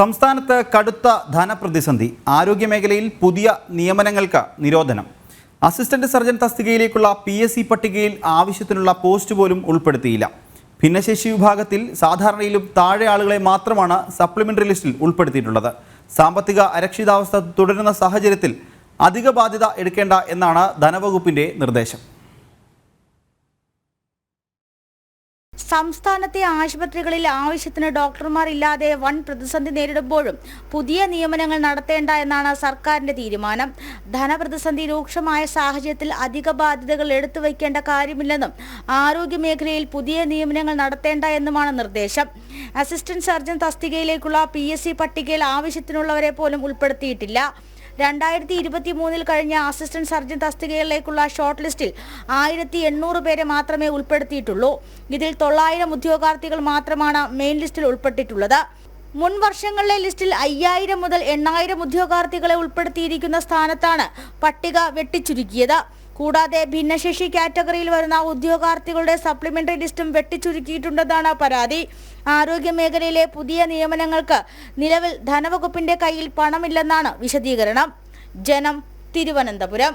സംസ്ഥാനത്ത് കടുത്ത ധനപ്രതിസന്ധി ആരോഗ്യമേഖലയിൽ പുതിയ നിയമനങ്ങൾക്ക് നിരോധനം. അസിസ്റ്റന്റ് സർജൻ തസ്തികയിലേക്കുള്ള പി എസ് സി പട്ടികയിൽ ആവശ്യത്തിനുള്ള പോസ്റ്റ് പോലും ഉൾപ്പെടുത്തിയില്ല. ഭിന്നശേഷി വിഭാഗത്തിൽ സാധാരണയിലും താഴെ ആളുകളെ മാത്രമാണ് സപ്ലിമെന്ററി ലിസ്റ്റിൽ ഉൾപ്പെടുത്തിയിട്ടുള്ളത്. സാമ്പത്തിക അരക്ഷിതാവസ്ഥ തുടരുന്ന സാഹചര്യത്തിൽ അധിക ബാധ്യത എടുക്കേണ്ട എന്നാണ് ധനവകുപ്പിന്റെ നിർദ്ദേശം. സംസ്ഥാനത്തെ ആശുപത്രികളിൽ ആവശ്യത്തിന് ഡോക്ടർമാർ ഇല്ലാതെ വൻ പ്രതിസന്ധി നേരിടുമ്പോഴും പുതിയ നിയമനങ്ങൾ നടത്തേണ്ട എന്നാണ് സർക്കാരിന്റെ തീരുമാനം. ധനപ്രതിസന്ധി രൂക്ഷമായ സാഹചര്യത്തിൽ അധിക ബാധ്യതകൾ എടുത്തു വയ്ക്കേണ്ട കാര്യമില്ലെന്നും ആരോഗ്യ മേഖലയിൽ പുതിയ നിയമനങ്ങൾ നടത്തേണ്ട എന്നുമാണ് നിർദ്ദേശം. അസിസ്റ്റന്റ് സർജൻ തസ്തികയിലേക്കുള്ള പി പട്ടികയിൽ ആവശ്യത്തിനുള്ളവരെ പോലും ഉൾപ്പെടുത്തിയിട്ടില്ല. രണ്ടായിരത്തി ഇരുപത്തി മൂന്നിൽ കഴിഞ്ഞ അസിസ്റ്റന്റ് സർജൻ തസ്തികകളിലേക്കുള്ള ഷോർട്ട് ലിസ്റ്റിൽ ആയിരത്തി എണ്ണൂറ് പേരെ മാത്രമേ ഉൾപ്പെടുത്തിയിട്ടുള്ളൂ. ഇതിൽ തൊള്ളായിരം ഉദ്യോഗാർത്ഥികൾ മാത്രമാണ് മെയിൻ ലിസ്റ്റിൽ ഉൾപ്പെട്ടിട്ടുള്ളത്. മുൻ വർഷങ്ങളിലെ ലിസ്റ്റിൽ അയ്യായിരം മുതൽ എണ്ണായിരം ഉദ്യോഗാർത്ഥികളെ ഉൾപ്പെടുത്തിയിരിക്കുന്ന സ്ഥാനത്താണ് പട്ടിക വെട്ടിച്ചുരുക്കിയത്. കൂടാതെ ഭിന്നശേഷി കാറ്റഗറിയിൽ വരുന്ന ഉദ്യോഗാർത്ഥികളുടെ സപ്ലിമെന്ററി ലിസ്റ്റും വെട്ടിച്ചുരുക്കിയിട്ടുണ്ടെന്നാണ് പരാതി. ആരോഗ്യ മേഖലയിലെ പുതിയ നിയമനങ്ങൾക്ക് നിലവിൽ ധനവകുപ്പിന്റെ കയ്യിൽ പണമില്ലെന്നാണ് വിശദീകരണം. ജനം തിരുവനന്തപുരം.